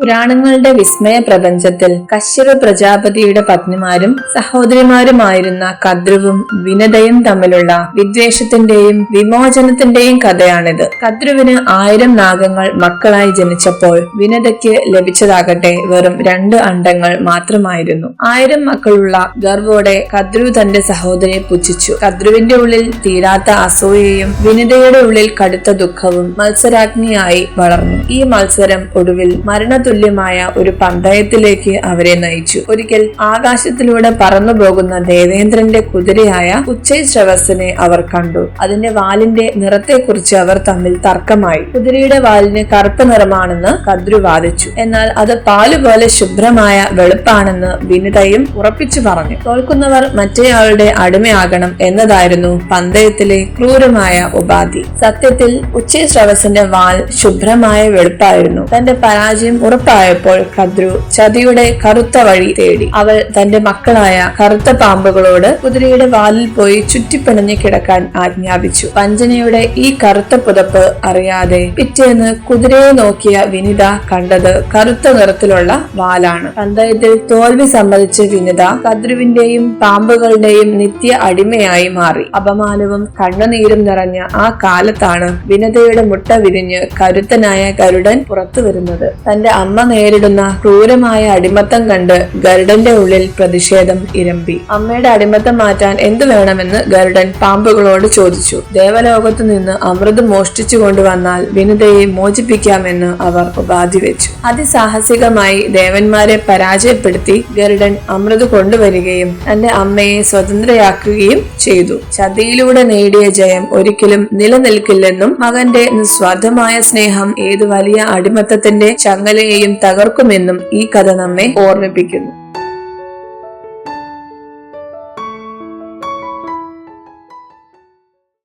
പുരാണങ്ങളുടെ വിസ്മയ പ്രപഞ്ചത്തിൽ കശ്യപ പ്രജാപതിയുടെ പത്നിമാരും സഹോദരിമാരുമായിരുന്ന കദ്രുവും വിനതയും തമ്മിലുള്ള വിദ്വേഷത്തിന്റെയും വിമോചനത്തിന്റെയും കഥയാണിത്. കദ്രുവിന് ആയിരം നാഗങ്ങൾ മക്കളായി ജനിച്ചപ്പോൾ വിനതയ്ക്ക് ലഭിച്ചതാകട്ടെ വെറും രണ്ട് അണ്ടങ്ങൾ മാത്രമായിരുന്നു. ആയിരം മക്കളുള്ള ഗർവോടെ കദ്രു തന്റെ സഹോദരിയെ പുച്ഛിച്ചു. കദ്രുവിന്റെ ഉള്ളിൽ തീരാത്ത അസൂയയും വിനതയുടെ ഉള്ളിൽ കടുത്ത ദുഃഖവും മത്സരാഗ്നിയായി വളർന്നു. ഈ മത്സരം ഒടുവിൽ മരണതുല്യമായ ഒരു പന്തയത്തിലേക്ക് അവരെ നയിച്ചു. ഒരിക്കൽ ആകാശത്തിലൂടെ പറന്നു പോകുന്ന ദേവേന്ദ്രന്റെ കുതിരയായ ഉച്ചൈശ്രവസിനെ അവർ കണ്ടു. അതിന്റെ വാലിന്റെ നിറത്തെക്കുറിച്ച് അവർ തമ്മിൽ തർക്കമായി. കുതിരയുടെ വാലിന് കറുപ്പ് നിറമാണെന്ന് കദ്രു വാദിച്ചു. എന്നാൽ അത് പാലുപോലെ ശുഭ്രമായ വെളുപ്പാണെന്ന് വിനിതയും ഉറപ്പിച്ചു പറഞ്ഞു. തോൽക്കുന്നവർ മറ്റേയാളുടെ അടിമയാകണം എന്നതായിരുന്നു പന്തയത്തിലെ ക്രൂരമായ ഉപാധി. സത്യത്തിൽ ഉച്ചൈശ്രവസിന്റെ വാൽ ശുഭ്രമായ വെളുപ്പായിരുന്നു. തന്റെ പരാജയം ഉറപ്പായപ്പോൾ ഖദ്രു ചതിയുടെ കറുത്ത വഴി തേടി. അവൾ തന്റെ മക്കളായ കറുത്ത പാമ്പുകളോട് കുതിരയുടെ വാലിൽ പോയി ചുറ്റിപ്പിണഞ്ഞു കിടക്കാൻ ആജ്ഞാപിച്ചു. വഞ്ചനയുടെ ഈ കറുത്ത പുതപ്പ് അറിയാതെ പിറ്റേന്ന് കുതിരയെ നോക്കിയ വിനിത കണ്ടത് കറുത്ത നിറത്തിലുള്ള വാലാണ്. പന്തയത്തിൽ തോൽവി സമ്മതിച്ച വിനിത കദ്രുവിന്റെയും പാമ്പുകളുടെയും നിത്യ അടിമയായി മാറി. അപമാനവും കണ്ണുനീരും നിറഞ്ഞ ആ കാലത്താണ് വിനതയുടെ മുട്ട വിരിഞ്ഞ് കരുത്തനായ ഗരുഡൻ പുറത്തു വരുന്നത്. തന്റെ അമ്മ നേരിടുന്ന ക്രൂരമായ അടിമത്തം കണ്ട് ഗരുഡന്റെ ഉള്ളിൽ പ്രതിഷേധം ഇരമ്പി. അമ്മയുടെ അടിമത്തം മാറ്റാൻ എന്തു വേണമെന്ന് ഗരുഡൻ പാമ്പുകളോട് ചോദിച്ചു. ദേവലോകത്തു നിന്ന് അമൃത് മോഷ്ടിച്ചു കൊണ്ടുവന്നാൽ വിനിതയെ മോചിപ്പിക്കാമെന്ന് അവർ ഉപാധി വെച്ചു. അതിസാഹസികമായി ദേവന്മാരെ പരാജയപ്പെടുത്തി ഗരുഡൻ അമൃത് കൊണ്ടുവരികയും തന്റെ അമ്മയെ സ്വതന്ത്രയാക്കുകയും ചെയ്തു. ചതിയിലൂടെ നേടിയ ജയം ഒരിക്കലും നിലനിൽക്കില്ലെന്നും മകന്റെ നിസ്വാർത്ഥമായ സ്നേഹം ഏത് വലിയ അടിമത്തത്തിന്റെ ചങ്ങലയെയും തകർക്കുമെന്നും ഈ കഥ നമ്മെ ഓർമ്മിപ്പിക്കുന്നു.